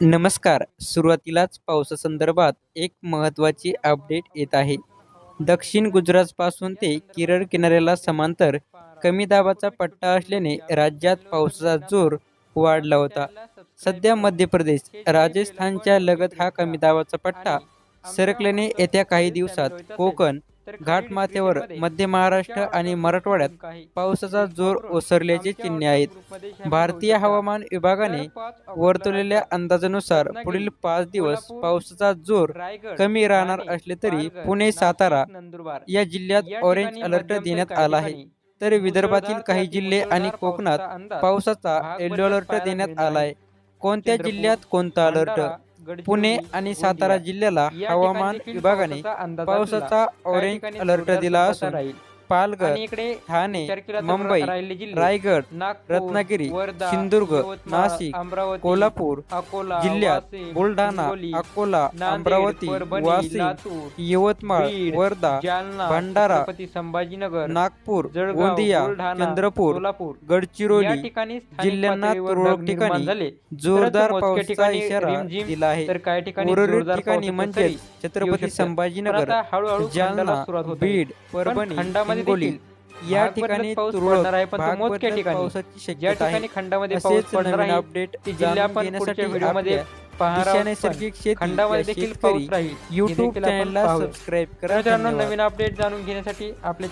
नमस्कार. सुरुवातीलाच पावसासंदर्भात एक महत्त्वाची अपडेट येत आहे. दक्षिण गुजरातपासून ते केरळ किनाऱ्याला समांतर कमी दाबाचा पट्टा असल्याने राज्यात पावसाचा जोर वाढला होता. सध्या मध्य प्रदेश राजस्थानच्या लगत हा कमी दाबाचा पट्टा सरकल्याने येत्या काही दिवसात कोकण घाटमाथ्यावर मध्य महाराष्ट्र आणि मराठवाड्यात पावसाचा जोर ओसरल्याचे चिन्हे आहेत. भारतीय हवामान विभागाने वर्तवलेल्या अंदाजानुसार पुढील पाच दिवस पावसाचा जोर कमी राहणार असले तरी पुणे सातारा या जिल्ह्यात ऑरेंज अलर्ट देण्यात आला आहे. तर विदर्भातील काही जिल्हे आणि कोकणात पावसाचा येलो अलर्ट देण्यात आला आहे. कोणत्या जिल्ह्यात कोणता अलर्ट? पुणे आणि सातारा जिल्ह्याला हवामान विभागाने पावसाचा ऑरेंज अलर्ट दिला असून पालघर ठाणे मुंबई रायगड रत्नागिरी सिंधुदुर्ग नाशिक कोल्हापूर जिल्ह्यात बुलढाणा अकोला अमरावती वाशिम यवतमाळ वर्धा भंडारा संभाजीनगर नागपूर गोंदिया चंद्रपूर या गडचिरोली ठिकाणी जिल्ह्यांना तुरळक ठिकाणी जोरदार पावसाचा इशारा दिला आहे तर काही ठिकाणी म्हणजे छत्रपती. संभाजीनगर जालना. बीड परभणी देखील या ठिकाणी पाऊस तुरळक पडणार आहे, पण तो भाग मोजक्या बदलत ठिकाणी. ज्या ठिकाणी खंडामध्ये पाऊस पडणार आहे अपडेट जिल्हे आपण पुढच्या व्हिडिओमध्ये पण नैसर्गिक शेती खंडामध्ये देखील पाऊस राहील युट्यूब चॅनलला. सबस्क्राईब करा मित्रांनो. नवीन अपडेट जाणून घेण्यासाठी आपल्या